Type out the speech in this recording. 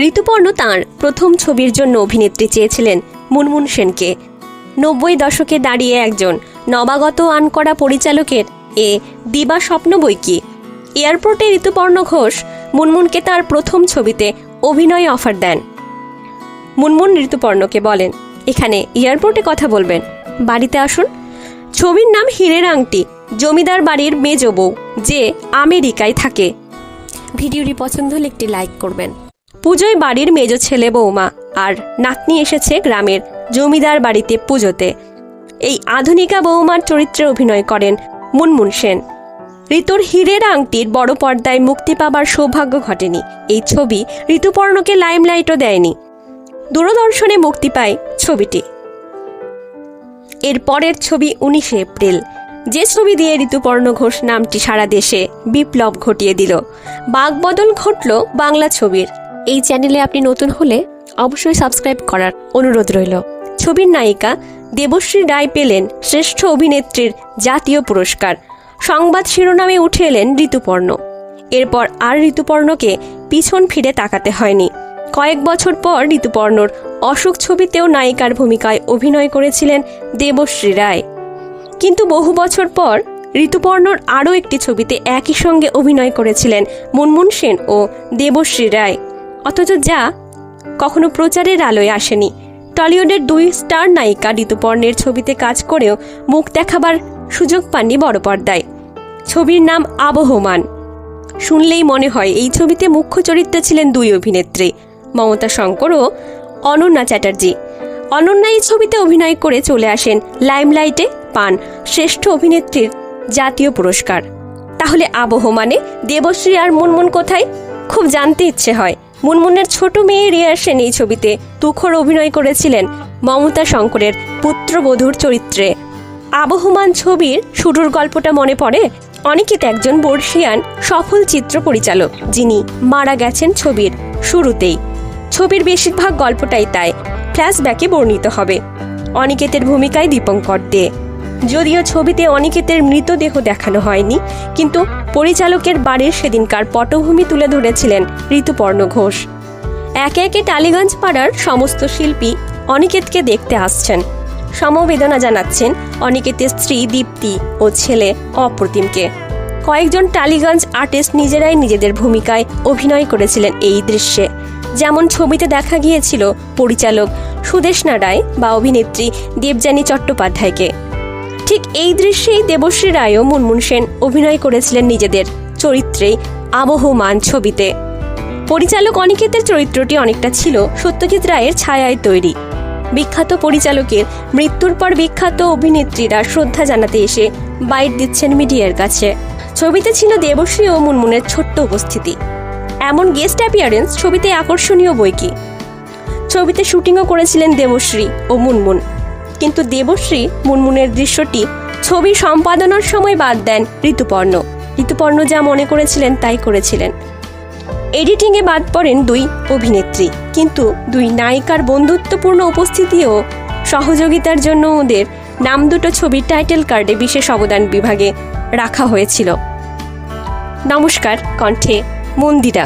ঋতুপর্ণ তাঁর প্রথম ছবির জন্য অভিনেত্রী চেয়েছিলেন মুনমুন সেনকে। নব্বই দশকে দাঁড়িয়ে একজন নবাগত আনকরা পরিচালকের এ দিবা স্বপ্ন বই কি? এয়ারপোর্টে ঋতুপর্ণ ঘোষ মুনমুনকে তার প্রথম ছবিতে অভিনয় অফার দেন। মুনমুন ঋতুপর্ণকে বলেন, এখানে এয়ারপোর্টে কথা বলবেন। বাড়িতে আসুন। ছবির নাম হীরের আংটি, জমিদার বাড়ির মেজ বউ, যে আমেরিকায় থাকে। ভিডিওটি পছন্দ হলে একটি লাইক করবেন। পুজোয় বাড়ির মেজ ছেলে বৌমা আর নাতনি এসেছে গ্রামের জমিদার বাড়িতে পুজোতে। এই আধুনিকা বৌমার চরিত্রে অভিনয় করেন মুনমুন সেন। ঋতুর হীরের আংটির বড় পর্দায় মুক্তি পাবার সৌভাগ্য ঘটেনি। এই ছবি ঋতুপর্ণকে লাইমলাইটও দেয়নি। দূরদর্শনে মুক্তি পায় ছবিটি। এর পরের ছবি উনিশে এপ্রিল। যে ছবি দিয়ে ঋতুপর্ণ ঘোষ নামটি সারা দেশে বিপ্লব ঘটিয়ে দিল। বাগবদল ঘটল বাংলা ছবির। এই চ্যানেলে আপনি নতুন হলে অবশ্যই সাবস্ক্রাইব করার অনুরোধ রইল। ছবির নায়িকা দেবশ্রী রায় পেলেন শ্রেষ্ঠ অভিনেত্রীর জাতীয় পুরস্কার। সংবাদ শিরোনামে উঠে এলেন ঋতুপর্ণ। এরপর আর ঋতুপর্ণকে পিছন ফিরে তাকাতে হয়নি। কয়েক বছর পর ঋতুপর্ণর অশোক ছবিতেও নায়িকার ভূমিকায় অভিনয় করেছিলেন দেবশ্রী রায়। কিন্তু বহু বছর পর ঋতুপর্ণর আরও একটি ছবিতে একই সঙ্গে অভিনয় করেছিলেন মুনমুন সেন ও দেবশ্রী রায়। অথচ যা কখনো প্রচারের আলোয় আসেনি। টলিউডের দুই স্টার নায়িকা ঋতুপর্ণের ছবিতে কাজ করেও মুখ দেখাবার সুযোগ পাননি বড় পর্দায়। ছবির নাম আবহমান। শুনলেই মনে হয় এই ছবিতে মুখ্য চরিত্রে ছিলেন দুই অভিনেত্রী, মমতা শঙ্কর ও অনন্যা চ্যাটার্জি। অনন্যা এই ছবিতে অভিনয় করে চলে আসেন লাইমলাইটে পান শ্রেষ্ঠ অভিনেত্রীর জাতীয় পুরস্কার। তাহলে আবহমানে দেবশ্রী আর মুনমুন কোথায়? খুব জানতে ইচ্ছে হয়। মুনমুনের ছোট মেয়ে রিয়া সেন এই ছবিতে তুখর অভিনয় করেছিলেন মমতা শঙ্করের পুত্রবধূর চরিত্রে। আবহমান ছবির শুরুর গল্পটা মনে পড়ে? অনিকেত একজন বর্ষিয়ান সফল চিত্র পরিচালক, যিনি মারা গেছেন ছবির শুরুতেই। ছবির বেশিরভাগ গল্পটাই তাই, ফ্ল্যাশব্যাকে বর্ণিত হবে। অনিকেতের ভূমিকায় দীপঙ্কর দে। যদিও ছবিতে অনিকেতের মৃতদেহ দেখানো হয়নি, কিন্তু পরিচালকের বাড়ির সেদিনকার পটভূমি তুলে ধরেছিলেন ঋতুপর্ণ ঘোষ। একে একে টালিগঞ্জ পাড়ার সমস্ত শিল্পী অনিকেতকে দেখতে আসছেন। সমবেদনা জানাচ্ছেন অনিকেতের স্ত্রী দীপ্তি ও ছেলে অপ্রতিমকে। কয়েকজন টালিগঞ্জ আর্টিস্ট নিজেরাই নিজেদের ভূমিকায় অভিনয় করেছিলেন এই দৃশ্যে। যেমন ছবিতে দেখা গিয়েছিল পরিচালক সুদেশনা রায় বা অভিনেত্রী দেবযানী চট্টোপাধ্যায়কে। ঠিক এই দৃশ্যেই দেবশ্রী রায়ও মুনমুন সেন অভিনয় করেছিলেন নিজেদের চরিত্রেই আবহমান ছবিতে। পরিচালক অনিকেতের চরিত্রটি অনেকটা ছিল সত্যজিৎ রায়ের ছায়ায় তৈরি। বিখ্যাত পরিচালকের মৃত্যুর পর বিখ্যাত অভিনেত্রীরা শ্রদ্ধা জানাতে এসে বাইট দিচ্ছেন মিডিয়ার কাছে। ছবিতে ছিল দেবশ্রী ও মুনমুনের ছোট্ট উপস্থিতি। এমন গেস্ট অ্যাপিয়ারেন্স ছবিতে আকর্ষণীয় বই কি? ছবিতে শুটিংও করেছিলেন দেবশ্রী ও মুনমুন। কিন্তু দেবশ্রী মুনমুনের দৃশ্যটি ছবি সম্পাদনার সময় বাদ দেন ঋতুপর্ণ। ঋতুপর্ণ যা মনে করেছিলেন তাই করেছিলেন। এডিটিংয়ে বাদ পড়েন দুই অভিনেত্রী, কিন্তু দুই নায়িকার বন্ধুত্বপূর্ণ উপস্থিতি ও সহযোগিতার জন্য ওদের নাম দুটো ছবির টাইটেল কার্ডে বিশেষ অবদান বিভাগে রাখা হয়েছিল। নমস্কার, কণ্ঠে মন্দিরা।